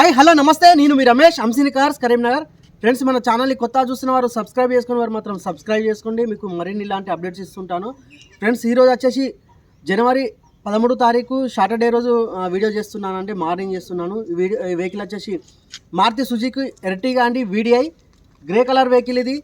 Hi hello namaste. నేను మీ రమేష్ అంసిని కార్స్ కరీంనగర్. ఫ్రెండ్స్ మన ఛానల్ని కొత్త చూస్తున్న వారు సబ్స్క్రైబ్ చేసుకున్న వారు మాత్రం సబ్స్క్రైబ్ చేసుకోండి. మీకు మరిన్ని ఇలాంటి అప్డేట్స్ ఇస్తుంటాను. ఫ్రెండ్స్ ఈరోజు వచ్చేసి జనవరి పదమూడు తారీఖు సాటర్డే రోజు వీడియో చేస్తున్నానండి మార్నింగ్ చేస్తున్నాను. వీడియో వెహికల్ వచ్చేసి మారుతి సుజుకి ఎర్టిగా అండి V D I grey colour vehicle ఇది.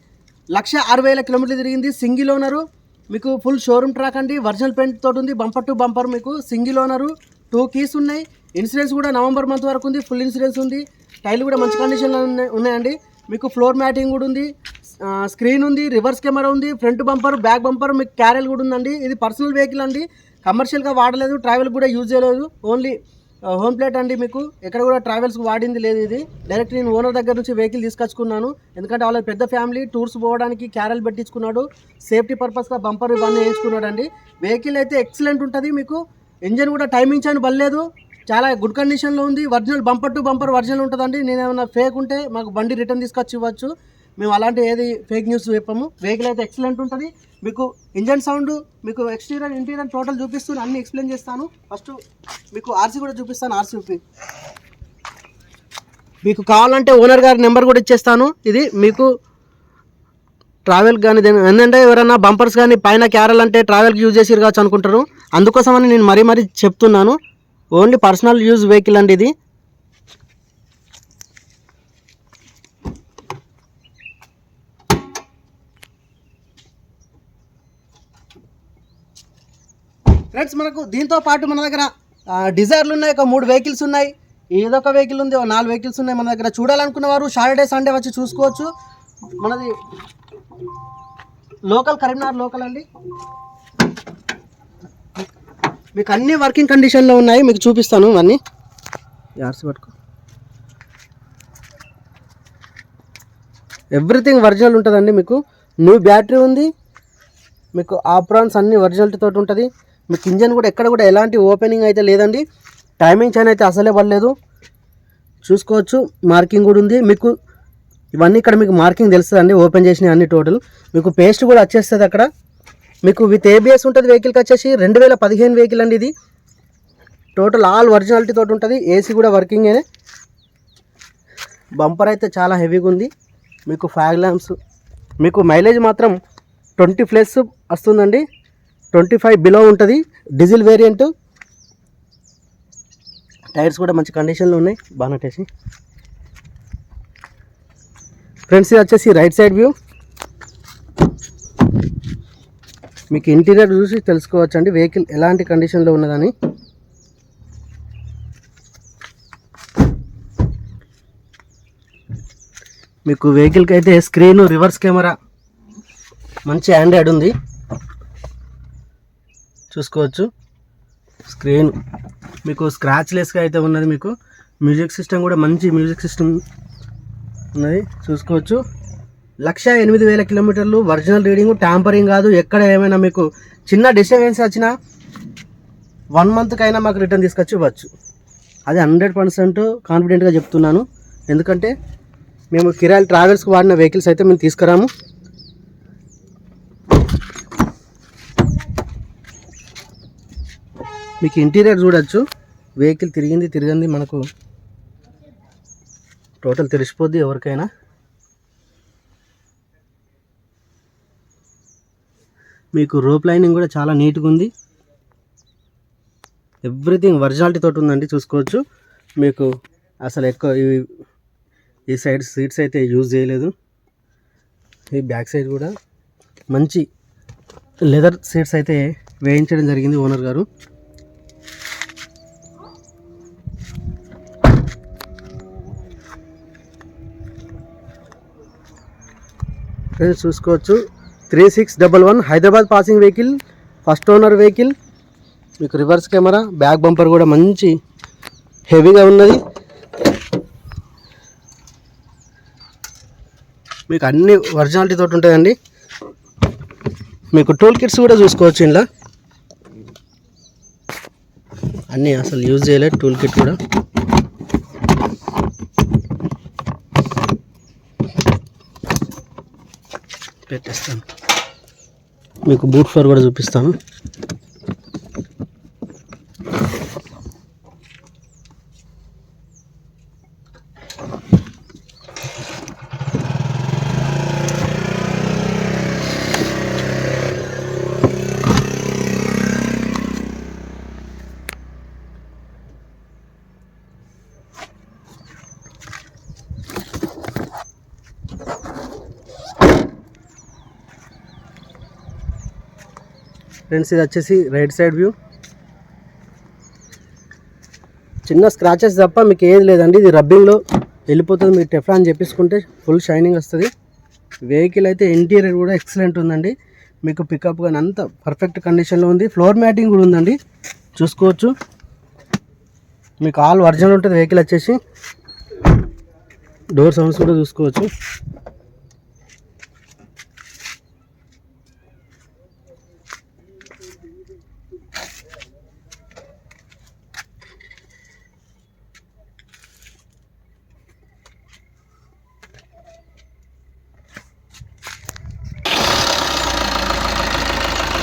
లక్ష అరవై వేల కిలోమీటర్లు తిరిగింది సింగిల్ ఓనరు మీకు ఫుల్ షోరూమ్ ట్రాక్ అండి. వర్జనల్ పెయింట్ తోటి ఉంది బంపర్ టు బంపర్ మీకు సింగిల్ ఓనరు టూ కీస్ ఉన్నాయి. ఇన్సూరెన్స్ కూడా నవంబర్ మంత్ వరకు ఉంది. ఫుల్ ఇన్సూరెన్స్ ఉంది. టైల్ కూడా మంచి కండిషన్లో ఉన్నాయి ఉన్నాయండి. మీకు ఫ్లోర్ మ్యాటింగ్ కూడా ఉంది. స్క్రీన్ ఉంది రివర్స్ కెమెరా ఉంది ఫ్రంట్ బంపర్ బ్యాక్ బంపర్ మీకు క్యారెల్ కూడా ఉందండి. ఇది పర్సనల్ వెహికల్ అండి. కమర్షియల్గా వాడలేదు ట్రావెల్ కూడా యూజ్ చేయలేదు. ఓన్లీ హోమ్ ప్లేట్ అండి మీకు. ఎక్కడ కూడా ట్రావెల్స్కి వాడింది లేదు ఇది. డైరెక్ట్ నేను ఓనర్ దగ్గర నుంచి వెహికల్ తీసుకొచ్చుకున్నాను. ఎందుకంటే వాళ్ళ పెద్ద ఫ్యామిలీ టూర్స్ పోవడానికి క్యారెల్ పెట్టించుకున్నాడు. సేఫ్టీ పర్పస్గా బంపర్ ఇవన్నీ వేయించుకున్నాడు అండి వెహికల్ అయితే ఎక్సలెంట్ ఉంటుంది మీకు. ఇంజన్ కూడా టైమింగ్స్ అని బలేదు చాలా గుడ్ కండిషన్లో ఉంది. Original bumper to bumper original ఉంటుందండి. నేను ఏమైనా ఫేక్ ఉంటే మాకు బండి రిటర్న్ తీసుకొచ్చి ఇవ్వచ్చు. మేము అలాంటి ఏది ఫేక్ న్యూస్ చెప్పాము. వెహికల్ అయితే ఎక్సలెంట్ ఉంటుంది. మీకు ఇంజన్ సౌండ్ మీకు ఎక్స్టీరియర్ ఇంటీరియర్ టోటల్ చూపిస్తూ అన్ని ఎక్స్ప్లెయిన్ చేస్తాను. ఫస్ట్ మీకు ఆర్సీ కూడా చూపిస్తాను. ఆర్సీ చూపి మీకు కావాలంటే ఓనర్ గారి నెంబర్ కూడా ఇచ్చేస్తాను. ఇది మీకు ట్రావెల్ కానీ ఏంటంటే ఎవరైనా బంపర్స్ కానీ పైన క్యారల్ అంటే ట్రావెల్కి యూజ్ చేసి కావచ్చు అనుకుంటారు. అందుకోసమని నేను మరీ మరీ చెప్తున్నాను. ఓన్లీ పర్సనల్ యూజ్ వెహికల్ అండి ఇది. ఫ్రెండ్స్ మనకు దీంతో పాటు మన దగ్గర డిజైర్లు ఉన్నాయి. ఒక మూడు వెహికల్స్ ఉన్నాయి. ఏదో ఒక వెహికల్ ఉంది ఒక నాలుగు వెహికల్స్ ఉన్నాయి మన దగ్గర. చూడాలనుకున్న వారు సాటర్డే సండే వచ్చి చూసుకోవచ్చు. మనది లోకల్ కరీంనగర్ లోకల్ అండి. మీకు అన్ని వర్కింగ్ కండిషన్లో ఉన్నాయి మీకు చూపిస్తాను ఇవన్నీ యార్స్ పట్టుకో. ఎవ్రీథింగ్ ఒరిజినల్ ఉంటుందండి మీకు. న్యూ బ్యాటరీ ఉంది మీకు ఆప్రాన్స్ అన్ని ఒరిజినల్ ఉంటుంది. మీకు ఇంజన్ కూడా ఎక్కడ కూడా ఎలాంటి ఓపెనింగ్ అయితే లేదండి. టైమింగ్ చైన్ అయితే అసలే పడలేదు. చూసుకోవచ్చు మార్కింగ్ కూడా ఉంది. మీకు ఇవన్నీ ఇక్కడ మీకు మార్కింగ్ తెలుస్తుందండి ఓపెన్ చేసిన అన్ని టోటల్. మీకు పేస్ట్ కూడా వచ్చేస్తుంది అక్కడ. మీకు విత్ ఏబిఎస్ ఉంటుంది వెహికల్కి వచ్చేసి రెండు వేల పదిహేను వెహికల్ అండి ఇది. టోటల్ ఆల్ ఒరిజినాలిటీ తోటి ఉంటుంది ఏసీ కూడా వర్కింగ్ బంపర్ అయితే చాలా హెవీగా ఉంది. మీకు ఫ్యాగ్ ల్యాంప్స్ మీకు మైలేజ్ మాత్రం ట్వంటీ ప్లస్ వస్తుందండి. ట్వంటీ ఫైవ్ బిలో ఉంటుంది. డీజిల్ వేరియంట్ టైర్స్ కూడా మంచి కండిషన్లో ఉన్నాయి. బాగా వేసి ఫ్రెండ్స్ ఇది వచ్చేసి రైట్ సైడ్ వ్యూ మీకు ఇంటీరియర్ చూసి తెలుసుకోవచ్చు అండి వెహికల్ ఎలాంటి కండిషన్లో ఉన్నదని. మీకు వెహికల్కి అయితే స్క్రీన్ రివర్స్ కెమెరా మంచి ఆండ్రాయిడ్ ఉంది. చూసుకోవచ్చు. స్క్రీన్ మీకు స్క్రాచ్ లెస్గా అయితే ఉన్నది మీకు. మ్యూజిక్ సిస్టమ్ కూడా మంచి మ్యూజిక్ సిస్టమ్ ఉన్నది చూసుకోవచ్చు. లక్ష ఎనిమిది వేల కిలోమీటర్లు ఒరిజినల్ రీడింగ్ ట్యాంపరింగ్ కాదు. ఎక్కడ ఏమైనా మీకు చిన్న డిస్టర్బెన్స్ వచ్చినా వన్ మంత్కైనా మాకు రిటర్న్ తీసుకొచ్చి ఇవ్వచ్చు. అది హండ్రెడ్ పర్సెంట్ కాన్ఫిడెంట్గా చెప్తున్నాను. ఎందుకంటే మేము కిరాయిల్ ట్రావెల్స్కి వాడిన వెహికల్స్ అయితే మేము తీసుకురాము. మీకు ఇంటీరియర్ చూడొచ్చు. వెహికల్ తిరిగింది తిరిగింది మనకు టోటల్ తెలిసిపోద్ది ఎవరికైనా. మీకు రోప్ లైనింగ్ కూడా చాలా నీట్గా ఉంది. ఎవ్రీథింగ్ ఒరిజినాలిటీ తోటి ఉందండి చూసుకోవచ్చు. మీకు అసలు ఎక్కువ ఇవి ఈ సైడ్ సీట్స్ అయితే యూజ్ చేయలేదు. ఈ బ్యాక్ సైడ్ కూడా మంచి లెదర్ సీట్స్ అయితే వేయించడం జరిగింది ఓనర్ గారు. ఫ్రెండ్స్ చూసుకోవచ్చు. Three six double one Hyderabad passing vehicle first owner vehicle. మీకు రివర్స్ కెమెరా బ్యాక్ బంపర్ కూడా మంచి హెవీగా ఉన్నది. మీకు అన్ని ఒరిజినాలిటీ తోటి ఉంటాయండి. మీకు టూల్ కిట్స్ కూడా చూసుకోవచ్చు ఇంట్లో అన్నీ అసలు యూజ్ చేయలేదు టూల్ కిట్ కూడా. పెట్టేస్తాను. మీకు బూట్ ఫ్లోర్ కూడా చూపిస్తాను. ఫ్రెండ్స్ ఇది వచ్చేసి రైట్ సైడ్ వ్యూ. చిన్న స్క్రాచెస్ తప్ప మీకు ఏది లేదండి. ఇది రబ్బింగ్లో వెళ్ళిపోతుంది. మీరు టెఫ్లాన్ చెప్పేసుకుంటే ఫుల్ షైనింగ్ వస్తుంది. వెహికల్ అయితే ఇంటీరియర్ కూడా ఎక్సలెంట్ ఉందండి. మీకు పికప్ కానీ అంత పర్ఫెక్ట్ కండిషన్లో ఉంది. ఫ్లోర్ మ్యాటింగ్ కూడా ఉందండి. చూసుకోవచ్చు. మీకు ఆల్ ఒరిజినల్ ఉంటుంది. వెహికల్ వచ్చేసి. డోర్ సౌండ్స్ కూడా చూసుకోవచ్చు.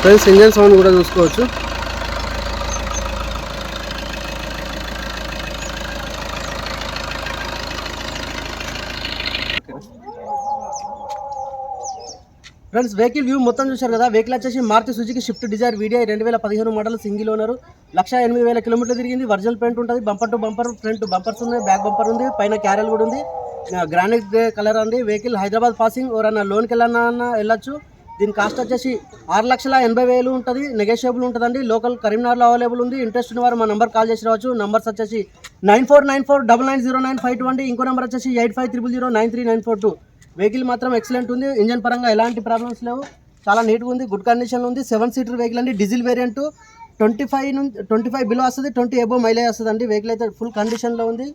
ఫ్రెండ్స్ ఇంజన్ సౌండ్ కూడా చూసుకోవచ్చు. ఫ్రెండ్స్ వెహికల్ వ్యూ మొత్తం చూశారు కదా? వెహికల్ వచ్చేసి Maruti Suzuki Swift Dzire video రెండు వేల పదిహేను మోడల్ సింగిల్ ఓనర్. లక్ష ఎనిమిది వేల కిలోమీటర్లు తిరిగింది. వర్జల్ పెయింట్ ఉంటుంది. Bumper to bumper front bumpers ఉన్నాయి. బ్యాక్ బంపర్ ఉంది. పైన క్యారెల్ కూడా ఉంది. గ్రానైట్ కలర్ ఉంది. Vehicle Hyderabad passing. ఎవరన్నా లోన్కి వెళ్ళన్నా వెళ్ళొచ్చు. దీని కాస్ట్ వచ్చేసి ఆరు లక్షల ఎనభై వేలు ఉంటుంది నెగోషియబుల్ ఉంటుందండి. లోకల్ కరీంనగర్లో అవైలబుల్ ఉంది. ఇంట్రెస్ట్ ఉన్న వారు మా నెంబర్ కాల్ చేసి రావచ్చు. నంబర్స్ వచ్చేసి nine four nine four double nine zero nine five two అండి. ఇంకో నెంబర్ వచ్చేసి eight five triple zero nine three nine four two. Vehicle మాత్రం ఎక్సలెంట్ ఉంది. ఇంజన్ పరంగా ఎలాంటి ప్రాబ్లమ్స్ లేవు. చాలా నీట్గా ఉంది. గుడ్ కండిషన్లో ఉంది. సెవెన్ సీటర్ వెహికల్ అండి. డీజిల్ వేరియంట్ ట్వంటీ ఫైవ్ నుంచి ట్వంటీ ఫైవ్ బిలో వస్తుంది. ట్వంటీ ఎబో మైలేజ్ వస్తుంది అండి వెహికల్ అయితే ఫుల్ కండిషన్లో ఉంది.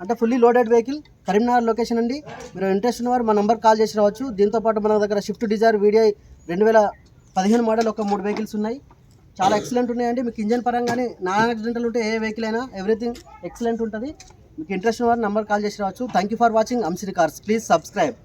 అంటే fully loaded vehicle Karimnagar location అండి. మీరు ఇంట్రెస్ట్ ఉన్నవారు మా నంబర్ కాల్ చేసి రావచ్చు. దీంతో పాటు మన దగ్గర షిఫ్ట్ డిజైర్ వీడియో రెండు వేల పదిహేను మోడల్ ఒక మూడు వెహికల్స్ ఉన్నాయి. చాలా ఎక్సలెంట్ ఉన్నాయండి. మీకు ఇంజన్ పరంగానే నాన్ యాక్సిడెంటల్ ఉంటే ఏ వెహికల్ అయినా ఎవ్రీథింగ్ ఎక్సలెంట్ ఉంటుంది. మీకు ఇంట్రెస్ట్ ఉన్న వారు నంబర్ కాల్ చేసి రావచ్చు. Thank you for watching Amsiri cars please subscribe